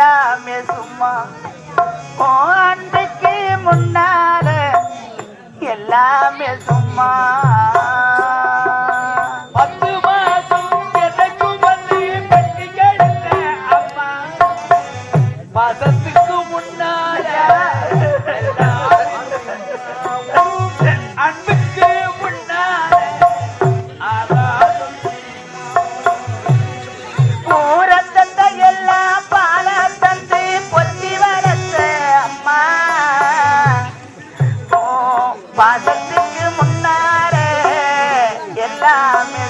எல்லாமே சும்மா அன்றைக்கு முன்னால எல்லாமே சும்மா. la me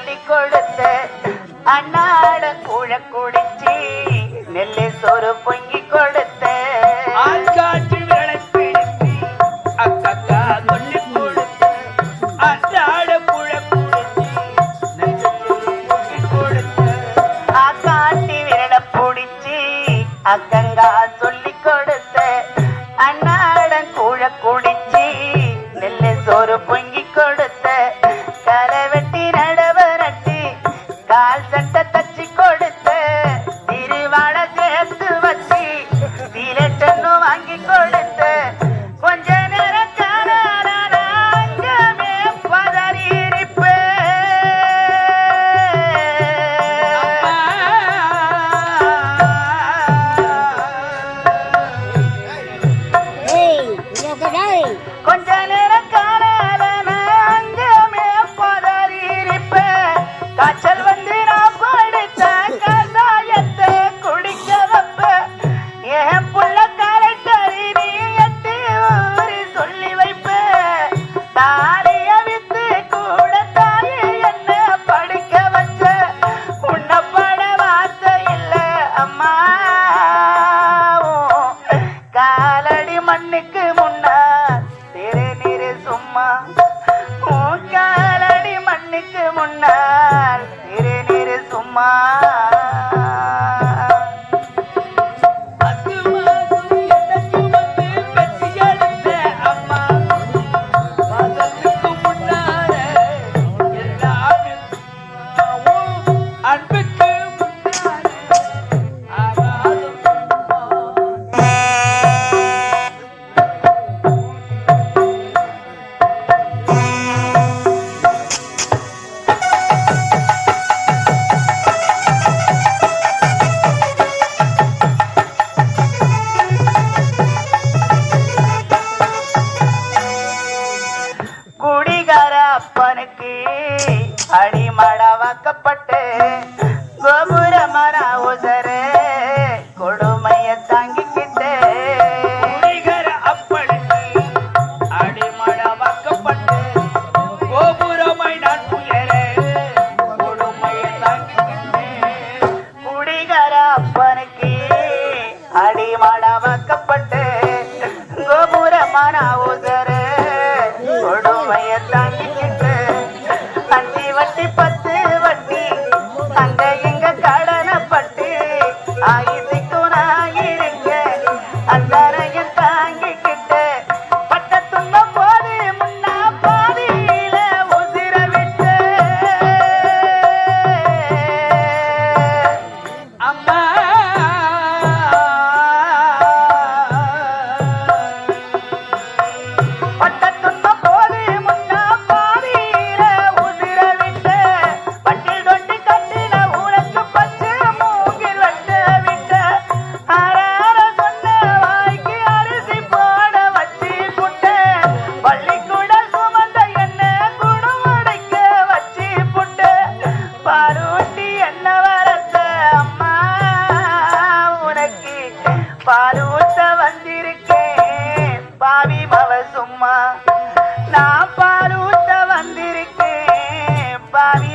சொல்லி கொடுத்த அண்ணாட கூழ குடிச்சி நெல்லு சோறு பொங்கி கொடுத்த ஆட்காட்சி விரலை பிடிச்சி அக்கா சொல்லி கொடுத்த அண்ணாட அக்கா 关んに。முன்னால் திருநீர் சும்மா தாயத்தாண்டி நான் பாலூட்ட வந்திருக்கேன் பாவி